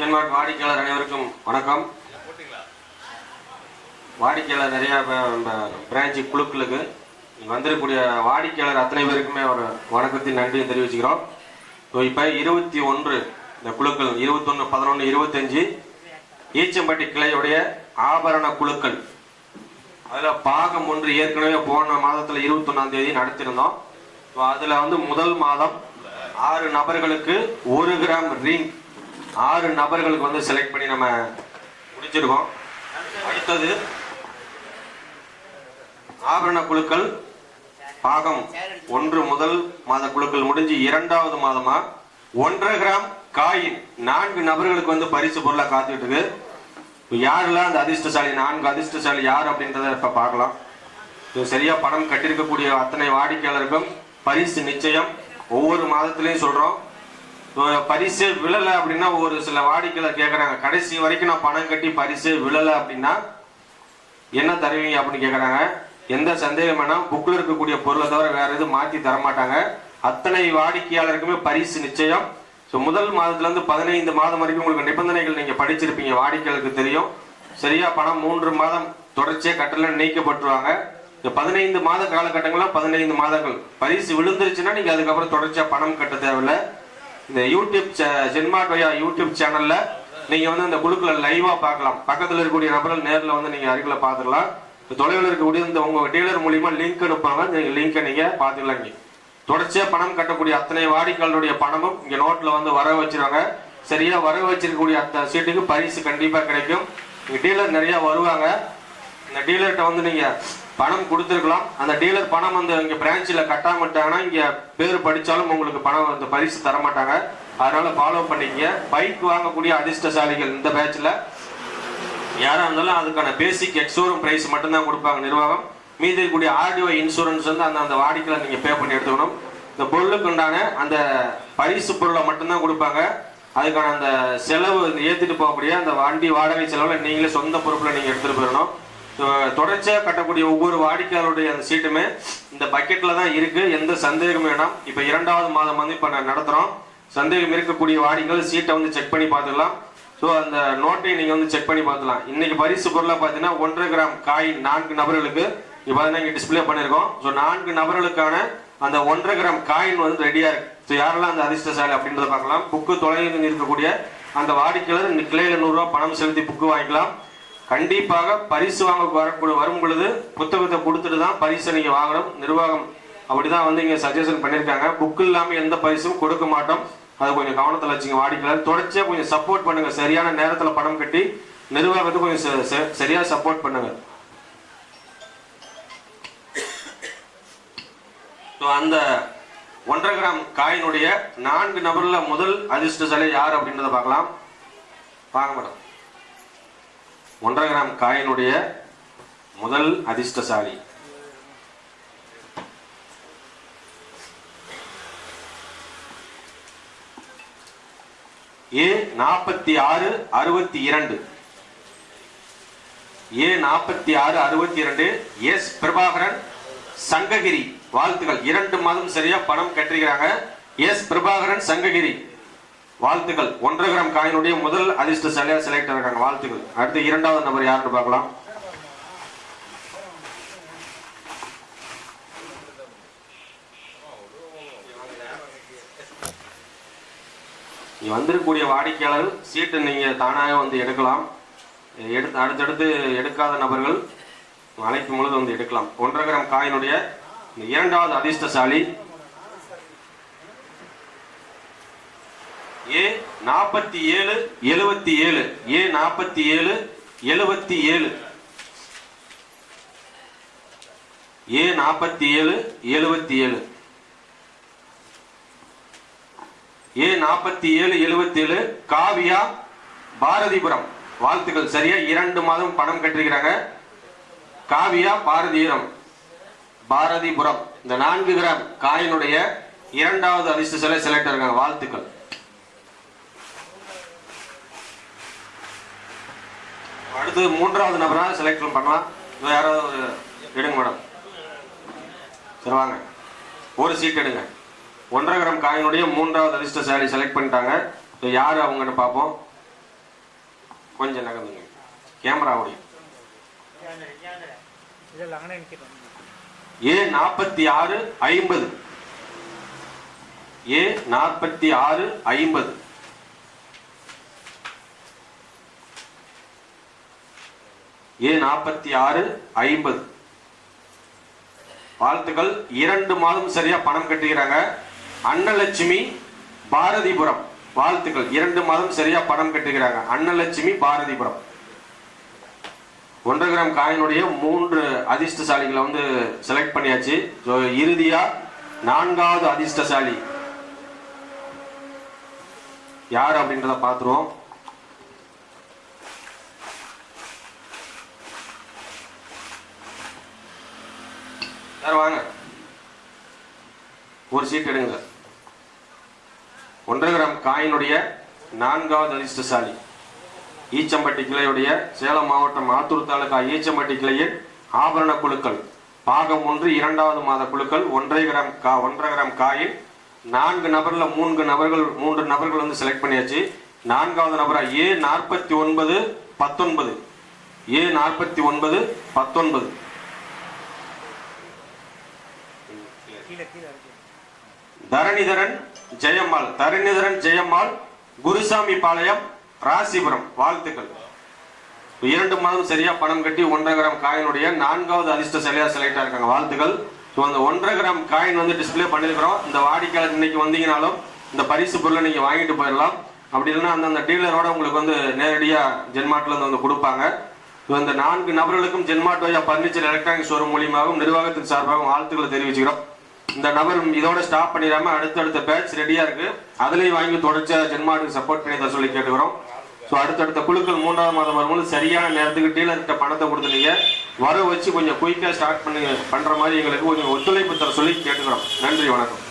சென்மார்க் வாடிக்கையாளர் அனைவருக்கும் வணக்கம். வாடிக்கையாளர் நிறையா பிரான்ச்சு குழுக்களுக்கு இங்க வந்திருக்கக்கூடிய வாடிக்கையாளர் அத்தனை பேருக்குமே ஒரு வணக்கத்தின் நன்றியை தெரிவிச்சுக்கிறோம். ஸோ இப்போ இருபத்தி ஒன்று இந்த குழுக்கள் இருபத்தொன்று பதினொன்று இருபத்தஞ்சு ஈச்சம்பட்டி கிளையுடைய ஆபரண குழுக்கள். அதில் பாகம் ஒன்று ஏற்கனவே போன மாதத்தில் இருபத்தொன்னாம் தேதி நடத்திருந்தோம் ஸோ அதில் வந்து முதல் மாதம் ஆறு நபர்களுக்கு ஒரு கிராம் ரிங் ஆறு நபர்களுக்கு வந்து செலக்ட் பண்ணி நம்ம முடிச்சிருக்கோம். அடுத்தது ஆபரண குழுக்கள் பாகம் ஒன்று முதல் மாத குழுக்கள் முடிஞ்சு இரண்டாவது மாதமா ஒன்றரை கிராம் காயின் நான்கு நபர்களுக்கு வந்து பரிசு பொருளா காத்துக்கிட்டு இருக்கு யாரெல்லாம் அந்த அதிர்ஷ்டசாலி நான்கு அதிர்ஷ்டசாலி யார் அப்படின்றத இப்ப பார்க்கலாம். இது சரியா பணம் கட்டியிருக்கக்கூடிய அத்தனை வாடிக்கையாளருக்கும் பரிசு நிச்சயம். ஒவ்வொரு மாதத்திலையும் சொல்றோம். பரிசு விழல அப்படின்னா ஒரு சில வாடிக்கையாளர் கேட்கறாங்க கடைசி வரைக்கும் நான் பணம் கட்டி பரிசு விழல அப்படின்னா என்ன தருவீங்க அப்படின்னு கேட்குறாங்க எந்த சந்தேகம் வேணாம். புக்கில் இருக்கக்கூடிய பொருளை தவிர வேற எதுவும் மாற்றி தரமாட்டாங்க. அத்தனை வாடிக்கையாளருக்குமே பரிசு நிச்சயம். ஸோ முதல் மாதத்துலேருந்து பதினைந்து மாதம் வரைக்கும் உங்களுக்கு நிபந்தனைகள் நீங்கள் படிச்சிருப்பீங்க. வாடிக்கையாளருக்கு தெரியும். சரியா பணம் மூன்று மாதம் தொடர்ச்சியாக கட்டணம் நீக்கப்பட்டுருவாங்க. இந்த பதினைந்து மாத காலகட்டங்களில் பதினைந்து மாதங்கள். பரிசு விழுந்துருச்சுன்னா நீங்கள் அதுக்கப்புறம் தொடர்ச்சியாக பணம் கட்ட தேவையில்லை. இந்த யூடியூப் ஜென்மாட்டோயா யூடியூப் சேனல்ல நீங்க வந்து இந்த குழுக்களை லைவா பார்க்கலாம். பக்கத்துல இருக்கக்கூடிய நபர்கள் நேரில் வந்து நீங்க அருகில் பாத்துக்கலாம் தொலைவில் இருக்கக்கூடிய இந்த உங்க டீலர் மூலியமா லிங்க் அனுப்பாங்க நீங்க லிங்கை நீங்க பார்த்துக்கலாம் இங்கே. தொடர்ச்சியா பணம் கட்டக்கூடிய அத்தனை வாடிக்கையாளருடைய பணமும் இங்க நோட்ல வந்து வர வச்சிருவாங்க சரியா வர வச்சிருக்கக்கூடிய அத்தனை சீட்டுக்கு பரிசு கண்டிப்பா கிடைக்கும். இங்க டீலர் நிறைய வருவாங்க. இந்த டீலர்கிட்ட வந்து நீங்க பணம் கொடுத்துருக்கலாம். அந்த டீலர் பணம் வந்து இங்க பிரான்ச்சில் கட்டாமட்டாங்கன்னா இங்கே இங்க பேர் படிச்சாலும் உங்களுக்கு பணம் அந்த பரிசு தர மாட்டாங்க அதனால ஃபாலோ பண்ணிக்கங்க. பைக் வாங்கக்கூடிய அதிர்ஷ்டசாலிகள் இந்த பேட்சில் யாரா இருந்தாலும் அதுக்கான பேசிக் எக்ஸோரும் பிரைஸ் மட்டும்தான் கொடுப்பாங்க நிர்வாகம். மீதி இருக்கக்கூடிய ஆர்டிஓ இன்சூரன்ஸ் வந்து அந்த அந்த வாடிக்கையில் நீங்க பே பண்ணி எடுத்துக்கணும். இந்த பொருளுக்கு உண்டான அந்த பரிசு பொருளை மட்டும்தான் கொடுப்பாங்க. அதுக்கான அந்த செலவு ஏற்றிட்டு போகக்கூடிய அந்த வண்டி வாடகை செலவில் நீங்களே சொந்த பொறுப்பில் நீங்கள் எடுத்துகிட்டு போயிடணும். தொடர்ச்சியாக கட்டக்கூடிய ஒவ்வொரு வாடிக்கையாளருடைய அந்த சீட்டுமே இந்த பக்கெட்டில் தான் இருக்குது எந்த சந்தேகமும் வேணாம். இப்போ இரண்டாவது மாதம் வந்து இப்போ நான் நடத்துகிறோம் சந்தேகம் இருக்கக்கூடிய வாடிகள் சீட்டை வந்து செக் பண்ணி பார்த்துக்கலாம். ஸோ அந்த நோட்டை நீங்கள் வந்து செக் பண்ணி பார்த்துக்கலாம். இன்னைக்கு பரிசு பொருளாக பார்த்தீங்கன்னா ஒன்றரை கிராம் காய் நான்கு நபர்களுக்கு இப்போ பார்த்தீங்கன்னா இங்கே டிஸ்பிளே பண்ணியிருக்கோம். ஸோ நான்கு நபர்களுக்கான அந்த ஒன்றரை கிராம் காயின் வந்து ரெடியாக இருக்கு. ஸோ யாரெல்லாம் அந்த அதிர்ஷ்டசாலி அப்படின்றத பார்க்கலாம். புக்கு தொலைவில் இருக்கக்கூடிய அந்த வாடிக்கையாளர் கிளையில் கிளையில நூறுரூவா பணம் செலுத்தி புக்கு வாங்கிக்கலாம். கண்டிப்பாக பரிசு வாங்க வரக்கூடிய வரும் பொழுது புத்தகத்தை கொடுத்துட்டு தான் பரிசை நீங்க வாங்கணும். நிர்வாகம் அப்படிதான் வந்து இங்க சஜஷன் பண்ணியிருக்காங்க. புக் இல்லாம எந்த பரிசும் கொடுக்க மாட்டோம். அதை கொஞ்சம் கவனத்தில் வச்சுங்க வாடிக்கையாளர். தொடர்ச்சியா கொஞ்சம் சப்போர்ட் பண்ணுங்க. சரியான நேரத்துல பணம் கட்டி நிர்வாகத்துக்கு கொஞ்சம் ச- ச- சரியா சப்போர்ட் பண்ணுங்க. ஸோ அந்த ஒன்றரை கிராம் காயினுடைய நான்கு நபர்ல முதல் அதிர்ஷ்டசாலி யார் அப்படின்றத பார்க்கலாம். வாங்க மேடம் ஒன்றரை கிராம் காயினுடைய முதல் அதிர்ஷ்டசாலி. ஏ நாற்பத்தி ஆறு அறுபத்தி இரண்டு. ஏ நாற்பத்தி ஆறு அறுபத்தி இரண்டு எஸ் பிரபாகரன் சங்ககிரி. வாழ்த்துக்கள். இரண்டு மாதம் சரியா பணம் கட்டிருக்கிறாங்க. எஸ் பிரபாகரன் சங்ககிரி. வாழ்த்துக்கள். ஒன்றரை கிராம் காயினுடைய முதல் அதிர்ஷ்டசாலியா செலக்ட் ஆகிறாங்க வாழ்த்துக்கள். அடுத்து இரண்டாவது நபர் யாருன்னு பார்க்கலாம். இங்க வந்திருக்கக்கூடிய வாடிக்கையாளர் சீட்டு நீங்கள் தானாக வந்து எடுக்கலாம். எடுத்து அடுத்தடுத்து எடுக்காத நபர்கள் அழைக்கும் பொழுது வந்து எடுக்கலாம். ஒன்றரை கிராம் காயினுடைய இந்த இரண்டாவது அதிர்ஷ்டசாலி ஏ நாற்பத்தி ஏழு எழுபத்தி ஏழு. ஏ நாற்பத்தி ஏழு எழுபத்தி ஏழு. ஏ நாற்பத்தி ஏழு எழுபத்தி ஏழு. ஏ நாற்பத்தி ஏழு எழுபத்தி ஏழு. காவியா பாரதிபுரம். வாழ்த்துக்கள். சரியா? இரண்டு மாதம் பணம் கட்டிருக்கிறாங்க. காவியா பாரதிபுரம். பாரதிபுரம். இந்த நான்கு கிராம் காயினுடைய இரண்டாவது அதிர்ஷ்ட சிலை செலக்ட் இருக்காங்க வாழ்த்துக்கள். அடுத்து மூன்றாவது நபராக செலக்ஷன் பண்ணலாம். இது யாராவது எடுங்க மேடம் சரி வாங்க. ஒரு சீட் எடுங்க. ஒன்றரை கிராம் காயினுடைய மூன்றாவது ரிஜிஸ்டர் சாரி செலக்ட் பண்ணிட்டாங்க. இப்போ யார் அவங்கன்னு பார்ப்போம். கொஞ்சம் நகர்ந்துங்க. கேமரா ஏ நாற்பத்தி ஆறு ஐம்பது. ஏ நாற்பத்தி ஆறு ஐம்பது. ஏ நாற்பத்தி ஆறு ஐம்பது. வாழ்த்துக்கள். இரண்டு மாதம் சரியா பணம் கட்டுகிறாங்க அன்னலட்சுமி பாரதிபுரம். வாழ்த்துக்கள். இரண்டு மாதம் சரியா பணம் கட்டுகிறாங்க அன்னலட்சுமி பாரதிபுரம். ஒன்றரை கிராம் காயினுடைய மூன்று அதிர்ஷ்டசாலிகளை வந்து செலக்ட் பண்ணியாச்சு. ஸோ இறுதியா நான்காவது அதிர்ஷ்டசாலி. யார் அப்படின்றத பார்த்துருவோம். யார் வாங்க. ஒரு சீட் எடுங்க. ஒன்றரை கிராம் காயினுடைய நான்காவது அதிர்ஷ்டசாலி ஈச்சம்பட்டி கிளையுடைய சேலம் மாவட்டம் ஆத்தூர் தாலுகா ஈச்சம்பட்டி கிளையின் ஆபரண குழுக்கள். பாகம் ஒன்று இரண்டாவது மாத குழுக்கள். ஒன்றரை கிராம் கா ஒன்றரை கிராம் காயின். நான்கு நபர்ல மூன்று நபர்கள் மூன்று நபர்கள் வந்து செலக்ட் பண்ணியாச்சு. நான்காவது நபரா ஏ நாற்பத்தி ஒன்பது பத்தொன்பது. ஏ நாற்பத்தி ஒன்பது பத்தொன்பது. தரணிதரன் ஜெயம்மாள் தரணிதரன் ஜெயம்மாள் குருசாமி பாளையம் ராசிபுரம். வாழ்த்துக்கள். இரண்டு மாதம் சரியா பணம் கட்டி ஒன்றரை கிராம் காயினுடைய நான்காவது அதிர்ஷ்ட சிலையா செலக்ட் இருக்காங்க வாழ்த்துக்கள். ஸோ அந்த ஒன்றரை கிராம் காயின் வந்து டிஸ்பிளே பண்ணிருக்கிறோம். இந்த வாடிக்கையாளர் இன்னைக்கு வந்தீங்கனாலும் இந்த பரிசு பொருளை நீங்க வாங்கிட்டு போயிடலாம் அப்படி இல்லைன்னா அந்தந்த டீலரோட உங்களுக்கு வந்து நேரடியாக ஜென்மாட்டில் இருந்து வந்து கொடுப்பாங்க. இந்த நான்கு நபர்களுக்கும் ஜென்மாட் வழியா பர்னிச்சர் எலக்ட்ரானிக் ஷோரூம் மூலியமாகவும் நிர்வாகத்தின் சார்பாகவும் வாழ்த்துக்களை தெரிவிச்சுக்கிறோம். இந்த நபர் இதோட ஸ்டாப் பண்ணிடாம அடுத்தடுத்த பேட்ச் ரெடியா இருக்கு. அதுலயும் வாங்கி தொடர்ச்சியா ஜென்மாடுக்கு சப்போர்ட் பண்ணி தர சொல்லி கேட்டுக்கிறோம். ஸோ அடுத்தடுத்த குழுக்கள் மூன்றாவது மாதம் வரும்போது சரியான நேரத்துக்கு டீலர்கிட்ட பணத்தை கொடுத்துட்டீங்க வர வச்சு கொஞ்சம் குயிக்காக ஸ்டார்ட் பண்ணி பண்ணுற மாதிரி எங்களுக்கு கொஞ்சம் ஒத்துழைப்பு தர சொல்லி கேட்டுக்கிறோம். நன்றி வணக்கம்.